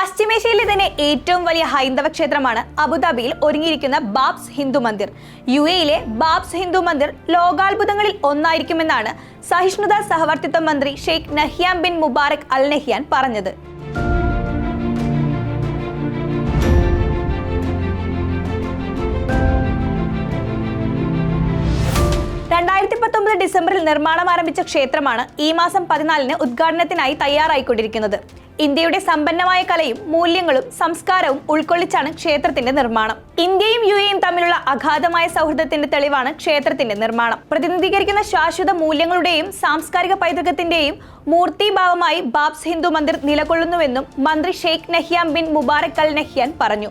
പശ്ചിമേഷ്യയിലെ തന്നെ ഏറ്റവും വലിയ ഹൈന്ദവ ക്ഷേത്രമാണ് അബുദാബിയിൽ ഒരുങ്ങിയിരിക്കുന്ന ബാബ്സ് ഹിന്ദു മന്ദിർ. യു എയിലെ ബാബ്സ് ഹിന്ദു മന്ദിർ ലോകാത്ഭുതങ്ങളിൽ ഒന്നായിരിക്കുമെന്നാണ് സഹിഷ്ണുത സഹവർത്തിത്വ മന്ത്രി Sheikh Nahyan bin Mubarak Al Nahyan പറഞ്ഞത്. രണ്ടായിരത്തി പത്തൊമ്പത് ഡിസംബറിൽ നിർമ്മാണം ആരംഭിച്ച ക്ഷേത്രമാണ് ഈ മാസം പതിനാലിന് ഉദ്ഘാടനത്തിനായി തയ്യാറായിക്കൊണ്ടിരിക്കുന്നത്. ഇന്ത്യയുടെ സമ്പന്നമായ കലയും മൂല്യങ്ങളും സംസ്കാരവും ഉൾക്കൊള്ളിച്ചാണ് ക്ഷേത്രത്തിന്റെ നിർമ്മാണം. ഇന്ത്യയും യു എയും തമ്മിലുള്ള അഗാധമായ സൗഹൃദത്തിന്റെ തെളിവാണ് ക്ഷേത്രത്തിന്റെ നിർമ്മാണം. പ്രതിനിധീകരിക്കുന്ന ശാശ്വത മൂല്യങ്ങളുടെയും സാംസ്കാരിക പൈതൃകത്തിന്റെയും മൂർത്തിഭാവമായി ബാബ്സ് ഹിന്ദു മന്ദിർ നിലകൊള്ളുന്നുവെന്നും മന്ത്രി Sheikh Nahyan bin Mubarak Al Nahyan പറഞ്ഞു.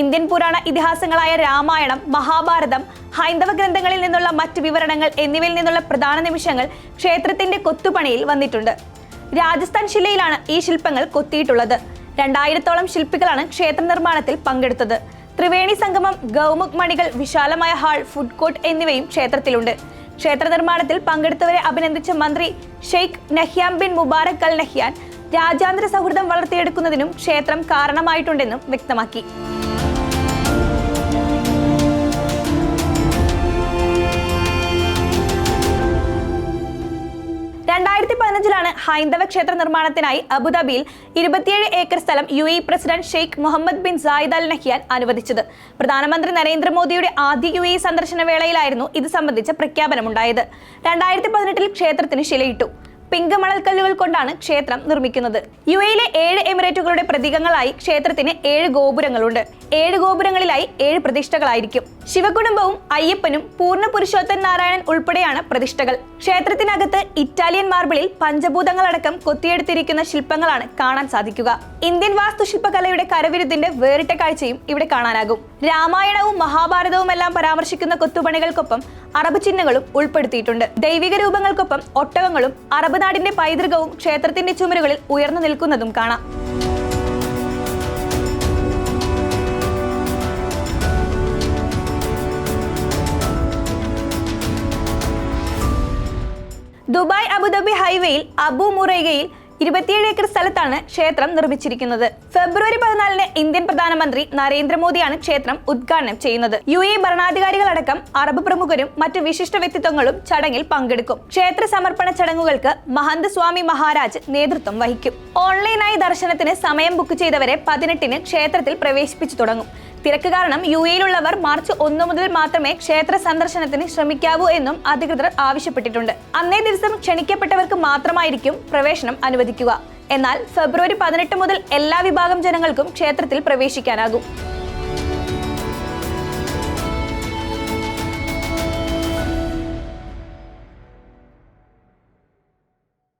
ഇന്ത്യൻ പുരാണ ഇതിഹാസങ്ങളായ രാമായണം മഹാഭാരതം ഹൈന്ദവ ഗ്രന്ഥങ്ങളിൽ നിന്നുള്ള മറ്റ് വിവരണങ്ങൾ എന്നിവയിൽ നിന്നുള്ള പ്രധാന നിമിഷങ്ങൾ ക്ഷേത്രത്തിന്റെ കൊത്തുപണിയിൽ വന്നിട്ടുണ്ട്. രാജസ്ഥാൻ ശിലയിലാണ് ഈ ശില്പങ്ങൾ കൊത്തിയിട്ടുള്ളത്. രണ്ടായിരത്തോളം ശില്പികളാണ് ക്ഷേത്ര നിർമ്മാണത്തിൽ പങ്കെടുത്തത്. ത്രിവേണി സംഗമം ഗൗമുഖ് മണികൾ വിശാലമായ ഹാൾ ഫുഡ് കോർട്ട് എന്നിവയും ക്ഷേത്രത്തിലുണ്ട്. ക്ഷേത്ര നിർമ്മാണത്തിൽ പങ്കെടുത്തവരെ അഭിനന്ദിച്ച മന്ത്രി Sheikh Nahyan bin Mubarak Al Nahyan രാജ്യാന്തര സൗഹൃദം വളർത്തിയെടുക്കുന്നതിനും ക്ഷേത്രം കാരണമായിട്ടുണ്ടെന്നും വ്യക്തമാക്കി. രണ്ടായിരത്തി പതിനഞ്ചിലാണ് ഹൈന്ദവ ക്ഷേത്ര നിർമ്മാണത്തിനായി അബുദാബിയിൽ ഇരുപത്തിയേഴ് ഏക്കർ സ്ഥലം U A president Sheikh Mohammed bin Zayed Al Nahyan അനുവദിച്ചത്. പ്രധാനമന്ത്രി നരേന്ദ്രമോദിയുടെ ആദ്യ യു എ സന്ദർശന വേളയിലായിരുന്നു ഇത് സംബന്ധിച്ച പ്രഖ്യാപനമുണ്ടായത്. രണ്ടായിരത്തി പതിനെട്ടിൽ ക്ഷേത്രത്തിന് ശിലയിട്ടു. പിങ്ക് മണൽക്കല്ലുകൾ കൊണ്ടാണ് ക്ഷേത്രം നിർമ്മിക്കുന്നത്. യു എയിലെ ഏഴ് എമിറേറ്റുകളുടെ പ്രതീകങ്ങളായി ക്ഷേത്രത്തിന് ഏഴ് ഗോപുരങ്ങളുണ്ട്. ഏഴ് ഗോപുരങ്ങളിലായി ഏഴ് പ്രതിഷ്ഠകളായിരിക്കും. ശിവകുടുംബവും അയ്യപ്പനും പൂർണ പുരുഷോത്തൻ നാരായണൻ ഉൾപ്പെടെയാണ് പ്രതിഷ്ഠകൾ. ക്ഷേത്രത്തിനകത്ത് ഇറ്റാലിയൻ മാർബിളിൽ പഞ്ചഭൂതങ്ങളടക്കം കൊത്തിയെടുത്തിരിക്കുന്ന ശില്പങ്ങളാണ് കാണാൻ സാധിക്കുക. ഇന്ത്യൻ വാസ്തുശില്പകലയുടെ കരവിരുതിന്റെ വേറിട്ട കാഴ്ചയും ഇവിടെ കാണാനാകും. രാമായണവും മഹാഭാരതവും എല്ലാം പരാമർശിക്കുന്ന കൊത്തുപണികൾക്കൊപ്പം അറബ് ചിഹ്നങ്ങളും ഉൾപ്പെടുത്തിയിട്ടുണ്ട്. ദൈവിക രൂപങ്ങൾക്കൊപ്പം ഒട്ടകങ്ങളും അറബ് നാടിന്റെ പൈതൃകവും ക്ഷേത്രത്തിന്റെ ചുമരുകളിൽ ഉയർന്നു നിൽക്കുന്നതും കാണാം. ദുബായ് അബുദാബി ഹൈവേയിൽ അബു മുറൈഗയിൽ ഇരുപത്തിയേഴ് ഏക്കർ സ്ഥലത്താണ് ക്ഷേത്രം നിർമ്മിച്ചിരിക്കുന്നത്. ഫെബ്രുവരി പതിനാലിന് ഇന്ത്യൻ പ്രധാനമന്ത്രി നരേന്ദ്രമോദിയാണ് ക്ഷേത്രം ഉദ്ഘാടനം ചെയ്യുന്നത്. യു എ ഭരണാധികാരികളടക്കം അറബ് പ്രമുഖരും മറ്റു വിശിഷ്ട വ്യക്തിത്വങ്ങളും ചടങ്ങിൽ പങ്കെടുക്കും. ക്ഷേത്ര സമർപ്പണ ചടങ്ങുകൾക്ക് മഹന്ത് സ്വാമി മഹാരാജ് നേതൃത്വം വഹിക്കും. ഓൺലൈനായി ദർശനത്തിന് സമയം ബുക്ക് ചെയ്തവരെ പതിനെട്ടിന് ക്ഷേത്രത്തിൽ പ്രവേശിപ്പിച്ചു തുടങ്ങും. തിരക്ക് കാരണം യു എയിലുള്ളവർ മാർച്ച് ഒന്ന് മുതൽ മാത്രമേ ക്ഷേത്ര സന്ദർശനത്തിന് ശ്രമിക്കാവൂ എന്നും അധികൃതർ ആവശ്യപ്പെട്ടിട്ടുണ്ട്. അന്നേ ദിവസം ക്ഷണിക്കപ്പെട്ടവർക്ക് മാത്രമായിരിക്കും പ്രവേശനം അനുവദിക്കുക. എന്നാൽ ഫെബ്രുവരി പതിനെട്ട് മുതൽ എല്ലാ വിഭാഗം ജനങ്ങൾക്കും ക്ഷേത്രത്തിൽ പ്രവേശിക്കാനാകും.